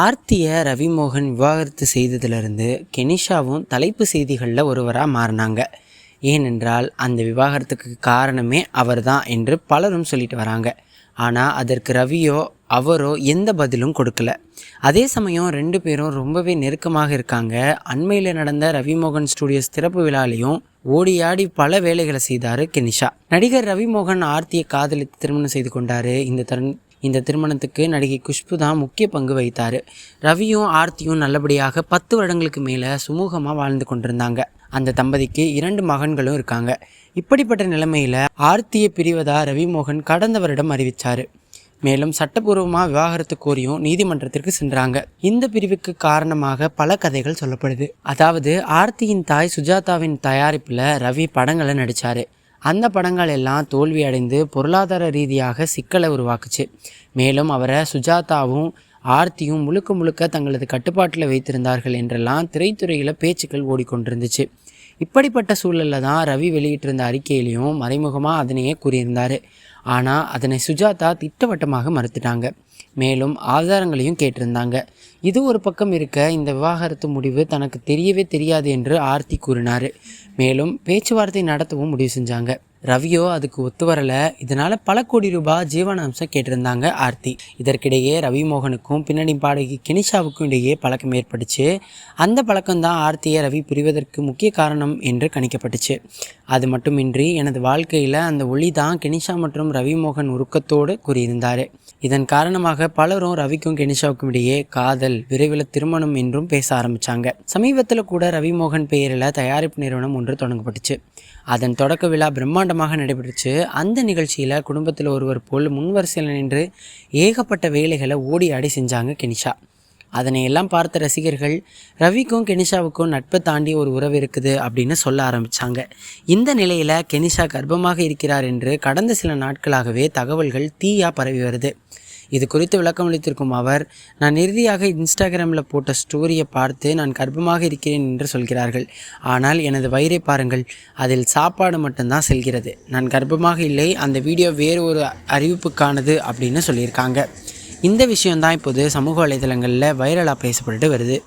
ஆர்த்தியை ரவிமோகன் விவாகரத்து செய்ததிலிருந்து கெனிஷாவும் தலைப்பு செய்திகளில் ஒருவராக மாறினாங்க. ஏனென்றால் அந்த விவாகரத்துக்கு காரணமே அவர்தான் என்று பலரும் சொல்லிட்டு வராங்க. ஆனால் அதற்கு ரவியோ அவரோ எந்த பதிலும் கொடுக்கல. அதே சமயம் ரெண்டு பேரும் ரொம்பவே நெருக்கமாக இருக்காங்க. அண்மையில் நடந்த ரவிமோகன் ஸ்டுடியோஸ் திறப்பு விழாலையும் ஓடியாடி பல வேலைகளை செய்தார் கெனிஷா. நடிகர் ரவிமோகன் ஆர்த்தியை காதலித்து திருமணம் செய்து கொண்டார். இந்த தருண் இந்த திருமணத்துக்கு நடிகை குஷ்பு தான் முக்கிய பங்கு வகித்தார். ரவியும் ஆர்த்தியும் நல்லபடியாக பத்து வருடங்களுக்கு மேலே சுமூகமாக வாழ்ந்து கொண்டிருந்தாங்க. அந்த தம்பதிக்கு இரண்டு மகன்களும் இருக்காங்க. இப்படிப்பட்ட நிலைமையில் ஆர்த்தியை பிரிவதா ரவிமோகன் கடந்த வருடம் அறிவித்தார் மேலும் சட்டப்பூர்வமாக விவாகரத்து கோரியும் நீதிமன்றத்திற்கு சென்றாங்க. இந்த பிரிவுக்கு காரணமாக பல கதைகள் சொல்லப்படுது. அதாவது ஆர்த்தியின் தாய் சுஜாதாவின் தயாரிப்பில் ரவி படங்களை நடித்தார் அந்த படங்கள் எல்லாம் தோல்வி அடைந்து பொருளாதார ரீதியாக சிக்கலை உருவாக்குச்சு. மேலும் அவரை சுஜாதாவும் ஆர்த்தியும் முழுக்க முழுக்க தங்களது கட்டுப்பாட்டில் வைத்திருந்தார்கள் என்றெல்லாம் திரைத்துறையில் பேச்சுக்கள் ஓடிக்கொண்டிருந்துச்சு. இப்படிப்பட்ட சூழலில் தான் ரவி வெளியிட்டிருந்த அறிக்கையிலையும் மறைமுகமாக அதனையே கூறியிருந்தார். ஆனால் அதனை சுஜாதா திட்டவட்டமாக மறுத்துட்டாங்க. மேலும் ஆதாரங்களையும் கேட்டிருந்தாங்க. இது ஒரு பக்கம் இருக்க இந்த விவாகரத்து முடிவு தனக்கு தெரியவே தெரியாது என்று ஆர்த்தி கூறினார். மேலும் பேச்சுவார்த்தை நடத்தவும் முடிவு செஞ்சாங்க. ரவியோ அதுக்கு ஒத்து வரலை இதனால் பல கோடி ரூபாய் ஜீவனாம்சம் கேட்டிருந்தாங்க ஆர்த்தி. இதற்கிடையே ரவி மோகனுக்கும் பின்னணி பாடகி கினிஷாவுக்கும் இடையே பழக்கம் ஏற்பட்டுச்சு. அந்த பழக்கம்தான் ஆர்த்தியை ரவி பிரிவதற்கு முக்கிய காரணம் என்று கணிக்கப்பட்டுச்சு. அது மட்டுமின்றி எனது வாழ்க்கையில் அந்த ஒளி தான் கெனிஷா மற்றும் ரவி மோகன் உருக்கத்தோடு கூறியிருந்தார். இதன் காரணமாக பலரும் ரவிக்கும் கெனிஷாவுக்கும் இடையே காதல் விரைவில் திருமணம் என்றும் பேச ஆரம்பித்தாங்க சமீபத்தில் கூட ரவி மோகன் பெயரில் தயாரிப்பு நிறுவனம் ஒன்று தொடங்கப்பட்டுச்சு. அதன் தொடக்க விழா பிரம்மாண்டமாக நடைபெற்றுச்சு. அந்த நிகழ்ச்சியில் குடும்பத்தில் ஒருவர் போல் முன்வரிசையில் நின்று ஏகப்பட்ட வேலைகளை ஓடி ஆடி செஞ்சாங்க கெனிஷா. அதனை எல்லாம் பார்த்த ரசிகர்கள் ரவிக்கும் கெனிஷாவுக்கும் நட்பை தாண்டி ஒரு உறவு இருக்குது அப்படின்னு சொல்ல ஆரம்பித்தாங்க இந்த நிலையில் கெனிஷா கர்ப்பமாக இருக்கிறார் என்று கடந்த சில நாட்களாகவே தகவல்கள் தீயாக பரவி வருது. இது குறித்து விளக்கம் அளித்திருக்கும் அவர் நான் இறுதியாக இன்ஸ்டாகிராமில் போட்ட ஸ்டோரியை பார்த்து நான் கர்ப்பமாக இருக்கிறேன் என்று சொல்கிறார்கள். ஆனால் எனது வயிறை பாருங்கள் அதில் சாப்பாடு மட்டும்தான் செல்கிறது. நான் கர்ப்பமாக இல்லை அந்த வீடியோ வேறு ஒரு அறிவிப்புக்கானது அப்படின்னு சொல்லியிருக்காங்க. இந்த விஷயம்தான் இப்போது சமூக வலைதளங்களில் வைரலாக பேசப்பட்டு வருது.